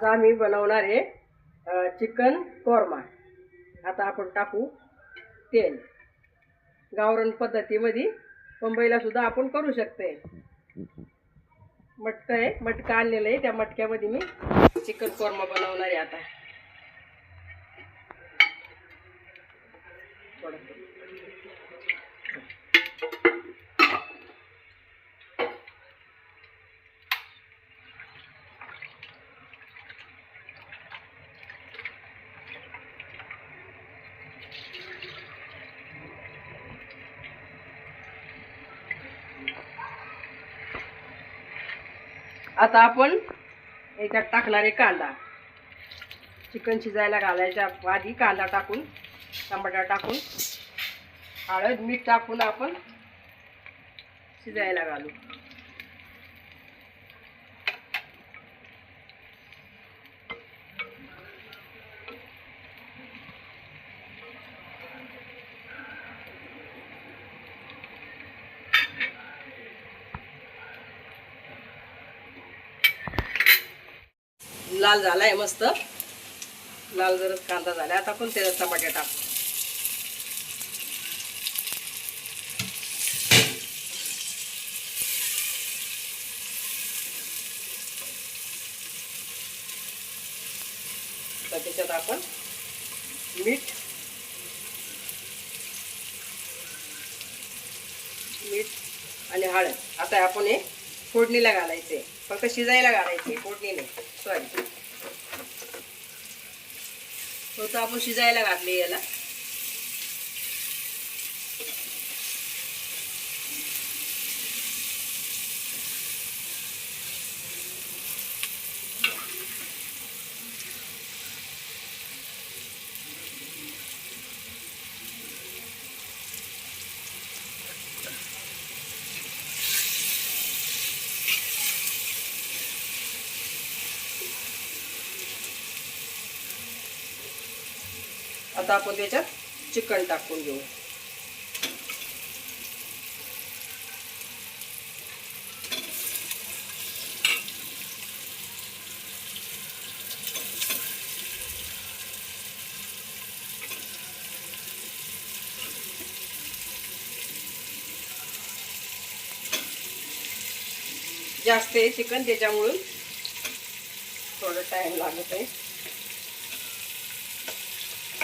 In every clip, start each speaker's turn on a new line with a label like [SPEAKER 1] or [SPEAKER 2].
[SPEAKER 1] आज आम्ही बनवणार आहे चिकन कोरमा. आता आपण टाकू तेल. गावरण पद्धतीमध्ये मुंबईला सुद्धा आपण करू शकते. मटकं आहे मटका आणलेलं आहे. त्या मटक्यामध्ये मी चिकन कोरमा बनवणार आहे आता. आता आपण याच्यात टाकणार आहे कांदा. चिकन शिजायला घालायच्या आधी कांदा टाकून टमाटा टाकून हळद मीठ टाकून आपण शिजायला घालू. लाल झाला आहे मस्त. लाल जर कांदा झाला आता आपण त्याच्यात टमाटे टाकू? तर त्याच्यात आपण मीठ मीठ आणि हळद. आता आपण हे फोडणीला घालायचे. फक्त शिजायला घालायचे फोडणीने. सॉरी होतं आपण शिजायला घातले याला. आता त्याच्यात चिकन टाकून घेऊ. जास्त चिकन त्याच्यामुळं थोडं टाइम लागत एक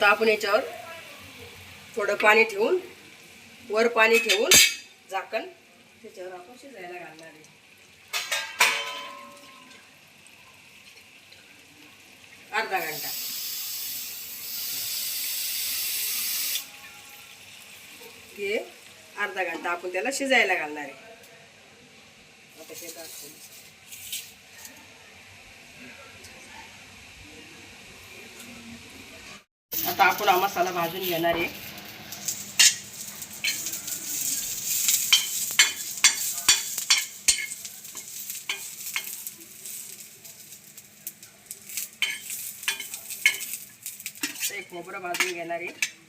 [SPEAKER 1] आता आपण याच्यावर थोडं पाणी ठेवून वर पाणी ठेवून झाकण त्याच्यावर आपण शिजायला घालणार आहे. अर्धा घंटा. घे अर्धा घंटा आपण त्याला शिजायला घालणार आहे. आता हे दाखवू. आता आपण हा मसाला भाजून घेणार आहे. एक खोबरं भाजून घेणार आहे.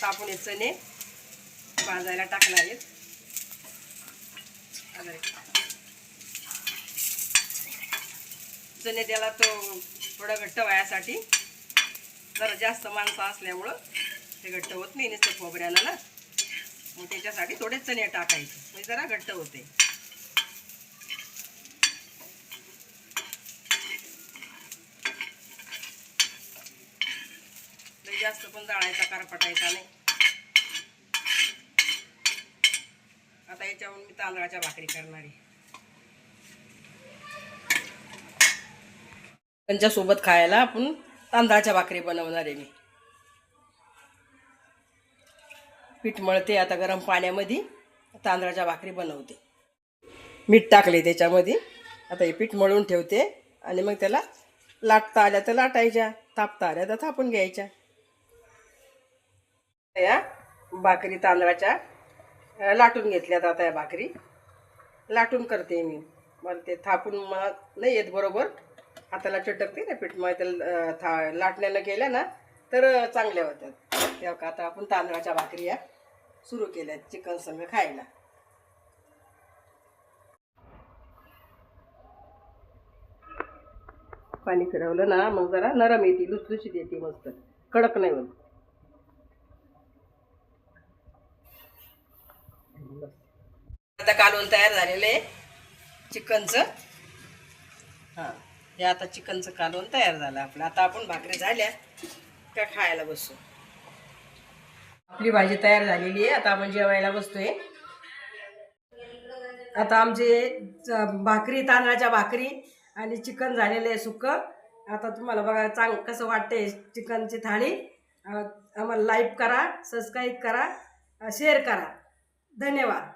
[SPEAKER 1] आता आपण हे चणे भाजायला टाकणार आहेत. चणे त्याला तो थोडं घट्ट व्हायसाठी जरा जास्त माणसं असल्यामुळं ते घट्ट होत नाही नुसतं खोबऱ्याला ना. मग त्याच्यासाठी थोडे चणे टाकायचे. म्हणजे जरा घट्ट होते लई जास्त पण जाळायचा कारपटायचा नाही. आता याच्यावर मी तांदळाच्या भाकरी करणार आहे. त्यांच्यासोबत खायला आपण तांदळाच्या भाकरी बनवणार आहे मी. पीठ मळते आता गरम पाण्यामध्ये तांदळाच्या भाकरी बनवते. मीठ टाकले त्याच्यामध्ये आता हे पीठ मळून ठेवते आणि मग त्याला लाटता आल्या तर लाटायच्या थापता आल्या तर थापून घ्यायच्या. या भाकरी तांदळाच्या. लाटून घेतल्यात आता या भाकरी. लाटून करते मी. मला ते थापून मला नाही येत बरोबर. हाताला चटकते ना पीठ. मग त्याला था लाटण्यानं केल्या ना तर चांगल्या होतात तेव्हा का आता आपण तांदळाच्या भाकरी या सुरू केल्या चिकन संग खायला. पाणी फिरवलं ना मग जरा नरम येते लुसलुशीत येते मस्त. कडक नाही होत. आता कालवण तयार झालेलं आहे. चिकनचं. हां हे आता चिकनचं कालवण तयार झालं आपलं. आता आपण भाकरी झाल्या का खायला बसू. आपली भाजी तयार झालेली आहे. आता आपण जेवायला बसतोय. आता आमचे भाकरी तांदळाच्या भाकरी आणि चिकन झालेलं आहे सुकं. आता तुम्हाला बघा चांग कसं वाटतंय चिकनची थाळी. आम्हाला लाईक करा सबस्क्राईब करा शेअर करा. धन्यवाद.